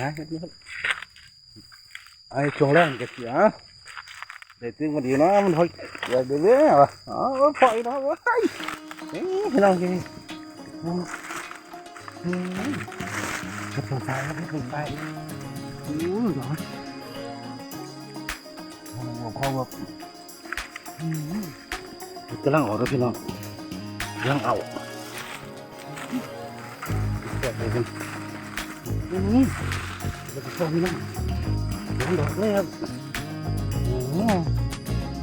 หาเฮ็ดนี่ครับไอ้ช่วงแรกก็เสียได้ตึงมาดีนาะมันหอยอยากได้เลยว่ะอ๋อปล่อยนาะว้ายนี่พี่น้องกินอืมอืมเฮ็ดลงไปครับลงไปอู้ยร้อนโอ้โหพอแบบอืมกำลังออกแล้วพี่น้องกำลังเอาเปิดเลยกันอืม แล้วก็ชอบพี่น้องเดี๋ยวดอกเลยครับโอืม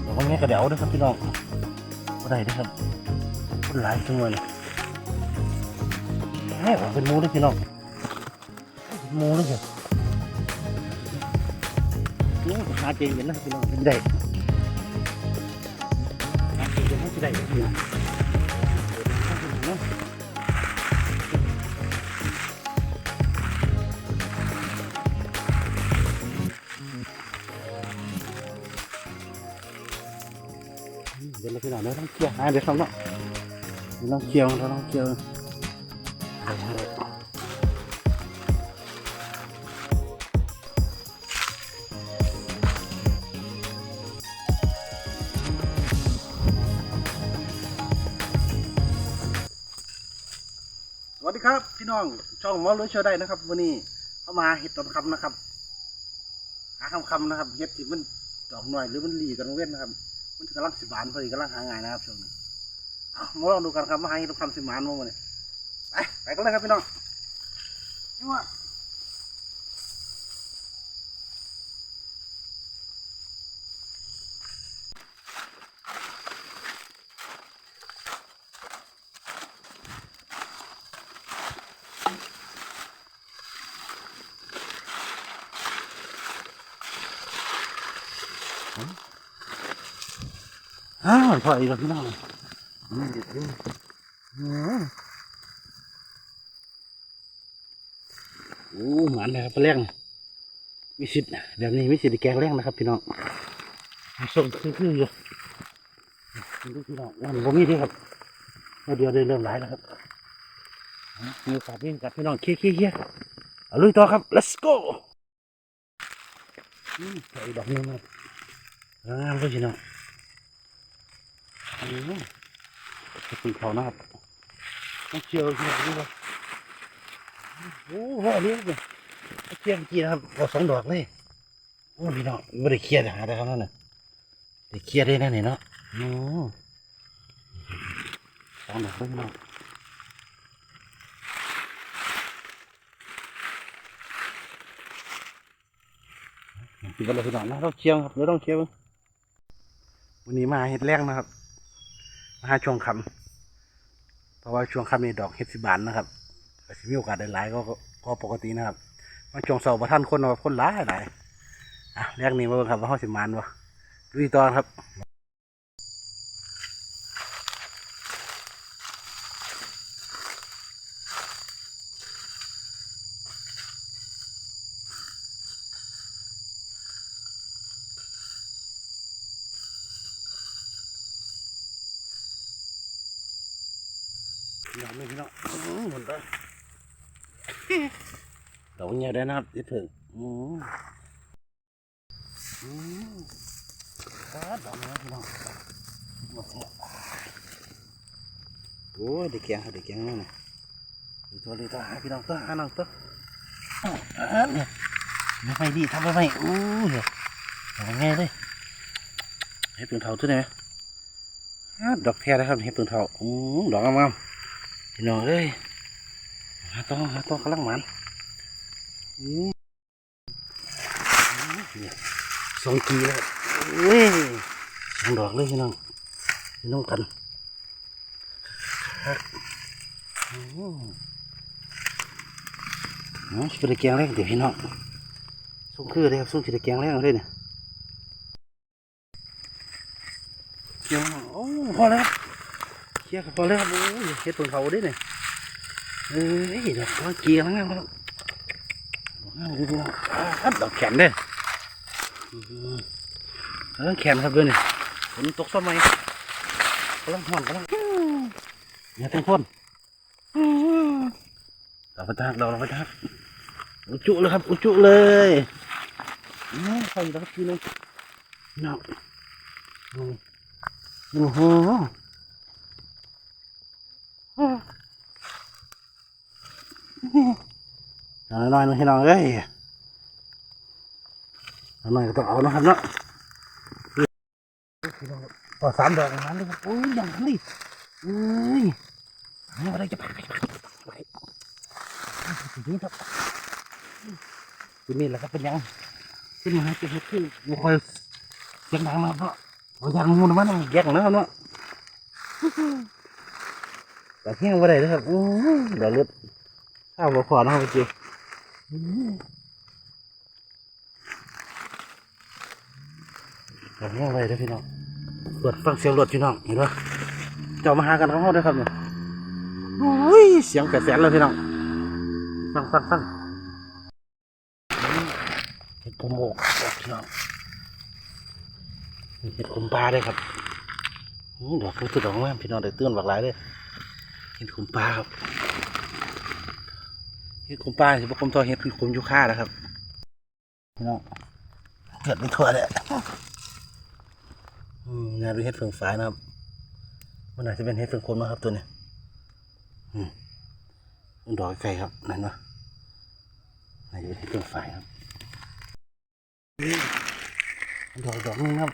ดอกนี้กระเดาด้วยครับพี่น้องก็ได้ด้วยครับคนหลายจังเลยแม่ผมเป็นมูด้วยพี่น้องมูด้วยเหรอโอ้หาเจงเห็นนะพี่น้องไม่ได้หาเจงเห็นไม่ได้พี่น้อง องเคี่ยวหาเดี๋ยวเขาเนาะเราต้องเคี่ยวเราต้องเคี่ยวสวัสดีครับ พี่น้องช่องมอลุยเชื่อได้นะครับวันนี้เข้ามาเห็ดตอนคำนะครับ หาคำคำนะครับเห็ดที่มันดอกหน่อยหรือมันหลีกันเว้นนะครับ มันกำลังสิบานพอดีกำลังหางานนะครับช่วงนี้เอามาลองดูกันครับว่าหาเห็ดตอนคำสิบานมาวันนี้ไปไปกันเลยครับพี่น้องนี่ว อ้าวพออีกแล้วพี่น้องอืมเด็ดเลยอืมโอ้หมันเลยครับปลาแรงมีสิทธิ์เดี๋ยวนี้มีสิทธิ์ได้แกงแรงนะครับ พี่น้องส่งคือคืออยู่ดูพี่น้องวันผมมีเดีครับเดี๋ยวได้เริ่มหลายแล้วครับมีโอกาสมีโอกาสพี่น้องเคี้ยวเคี้ยวเคี้ยวเอาลุยต่อครับ let's go อืมใส่ดอกนี้มาอ่างามเลยพี่น้อง อืมจะปีเขานะครับต้องเชียวเชียวดูว่าโอ้โหอันนี้เนี่ยเชียวกี่นะครับพอสองดอกเลยโอ้พี่น้องไม่ได้เครียดหาได้ขนาดนั้นน่ะได้เครียดได้แน่นี่เนาะโอ้สองดอกเลยพี่น้องพี่ก็เลยพี่น้องนะต้องเชียวครับเดี๋ยวต้องเชียววันนี้มาเห็ดแรกนะครับ มาหาช่วงคำเพราะว่าช่วงคำนี่ดอกเห็ดสิบานนะครับก็สิมีโอกาสได้หลายก็ก็ก็ปกตินะครับมาช่วงเสาร์ประท่านคนเอาคนหลายหลายอะเรกนี้มาเบิ่งครับว่าเขาสิมานวะดูอีกตอนครับ ดอกนี้พี่น้องอื้อหมดเลยดอกเงี้ยได้นะครับที่ถึงอืมอืมครับดอกนี้พี่น้องหมดแล้วโอ้ยเด็กแกงเด็กแกงนี่นะดูตัวดูตัวหาพี่น้องตัวหาน้องตัวอ่าเนี่ยไม่ไม่ดีทำไม่ไม่อู้ยดอกเงี้ยเลยให้ปืนเท่าตัวไหนอ่าดอกแค่นะครับให้ปืนเท่าอืมดอกงามๆ พี่น้องเอ้ยหาต้องหาต้องกำลังหมันอืมเนี่ยสองกีแล้วเว้ยสองดอกเลยพี่น้องพี่น้องกันอืมอ๋อสิเป็นแกงแรกเดี๋ยวพี่น้องส่งคือเลยครับส่งสิเป็นแกงแรกเลยเนี่ยเกี่ยวโอ้พอแล้ว เชี่ยพอแล้วครับโอ้ยเฮ็ดผลเขาดิเนี่ยเอ้ยดอกเกียร์แล้วครับดอกงามดีพี่น้องอ่าดอกแขนเด้ออืมเออแขนครับเด้วยนี่ฝนตกซ้ำไหมกำลังห่อนกำลังอย่าเต็มพ่นอืมดอกปทักดอกประทักอุจุเลยครับ อุจุเลยนี่ใส่แล้วทีนึงเนาะอืมโอ้โห เอาหน่อยๆนะพี่น้องเอ้ยเอาหน่อยก็ต้องเอานะครับเนาะพี่อสามดอกนั้นเลยโอ้ยอย่างนั้เอ้ยเอาอะไรจะไปไปไปไปทีนี้ครับทีนี้แหละครับเป็นยังขึ้นมาจะเห็ดขึ้นบุคอยเสียงดังนะครับเนาะย่างงูนะมันยกนะครับเนาะ แต่เฮี้ยงว่าได้เลยครับอู้เดี๋ยวเลือดข้าวบ่พอนะครับพี่จีแต่เฮี้ยงว่ได้พี่น้องเปิดฟังเสียงรถพี่น้องเห็นปะเจ้ามาหากันของเขาด้วยครับเนี่ยโอ้ยเสียงแปดแสนเลยพี่น้องฟังฟังฟังเห็ดกระโมกบอกพี่น้องเห็ดคุมปลาเลยครับอื้อดอกรู้สึกดอกงามพี่น้องได้เตือนบักหลายเลย เห็ดคุมปลาครับเห็ดคุมปลาสิบคุมตัวเห็ดคุมยูค่านะครับพี่น้องเกิดไม่ทั่วเลยอืมงานดูเห็ดเฟืองฟ้านะครับ มันอาจจะเป็นเห็ดเฟืองคมนะครับตัวนี้อืมดอกไก่ครับนั่นวะน่าจะเป็นเห็ดเฟืองฟ้าครับนี่ดอกดอกนึงครับ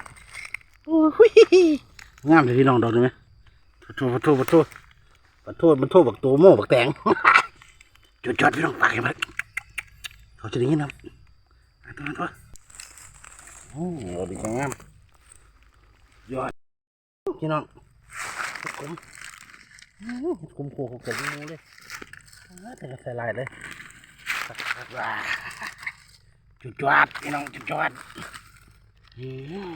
โอ้ยงามเลยพี่น้องดอกดูไหมปะโทปะโทปะโท ปะโทปะโทษบักโตโม่บักแตงจดจดพี่น้องปากกันไปเขาจะได้ยินครับตัวนั้นตัวโอ้ดอกดีจังามยอดพี่น้องเห็ดขมอื้อเห็ดขมโคกเกิดงูเลยอ้าแต่ก็ใส่ลายเลยจุดจวดพี่น้องจุดจวดอืม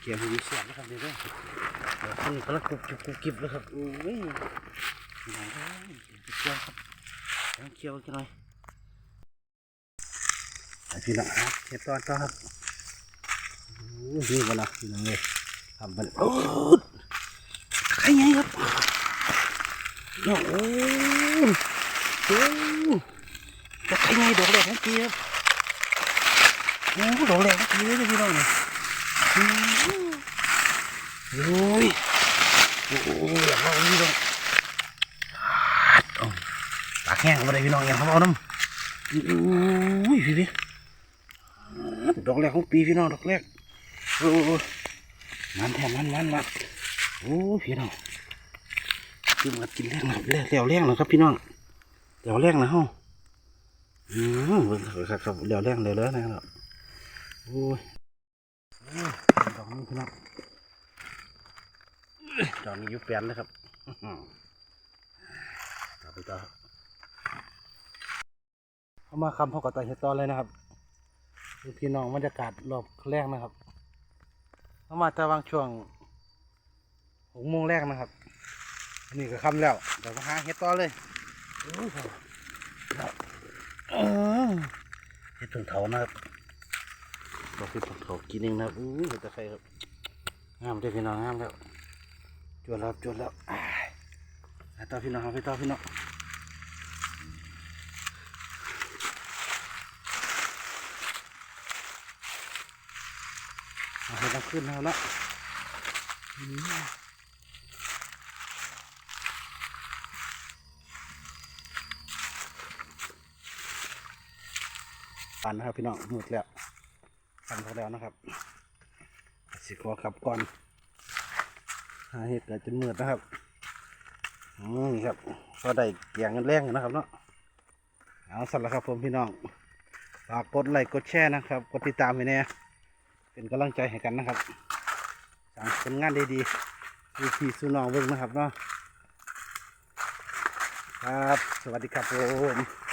เกี่ยวมีเสียงนะครับเดี๋ยวด้วยเดี๋ยวคนกำลังกรุบกุบกุบกิบเลยครับโอ้ยไหนได้เกี่ยวครับเกี่ยวกันหน่อยไอพี่น้องครับเก็บตอนต่อครับโอ้ยนี่บ่นะพี่น้องเลยทำมันโอ้ยใครไงครับโอ้โหโอ้จะใครไงดอกแรกของพี่ครับโอ้ดอกแรกของพี่เลยพี่น้องเนี่ย โอ้ยโอ้ยอยากเอาพี่น้องปากแห้งมาได้พี่น้องอย่างเขาเอาน้ำโอ้ยพี่พี่ดอกแรกของปีพี่น้องดอกแรกโอ้ยมันแทนมันมันมันโอ้ยพี่น้องคือมากินแรงนะครับแรงแล้วแรงนะครับพี่น้องแล้วแรงนะฮะอืมเบิ่งครับครับแล้วแรงแล้วแล้วนะครับโอ้ย พี่น้องตอนนี้ยุบแปลนเลยครับต่อไปต่อเข้ามาคำพอกับตาเฮดตอนเลยนะครับพี่น้องบรรยากาศรอบแรกนะครับเข้ามาแต่วางช่วงหกโมงแรกนะครับนี่ก็คำแล้วเดี๋ยวมาหาเฮ็ดต่อเลยโอ้ยครับเออเฮ็ดถึงเถานะครับ ดอกเฮ็ดถึงเถากินเองนะครับอู้เห็ดตะไคร้ครับงามเด้พี่น้องงามแล้วจวดแล้วจวดแล้วอ้ายไปต่อพี่น้องครับไปต่อพี่น้องเอาให้ต้องขึ้นแล้วนะอันนะครับพี่น้องหมดแล้ว ปันพอแล้วนะครับ สิขอขับก่อนหาเห็ดเกิดจนมืดนะครับอืมครับก็ได้เกี่ยงกันแรงนะครับเนาะเอาสั่นละครับผมพี่น้องฝากกดไลค์กดแชร์นะครับ กดติดตามไปเนี่ยเป็นกำลังใจให้กันนะครับสั่งผลงานดีๆดูพี่สู้น้องเบิ่งนะครับเนาะครับ สวัสดีครับผม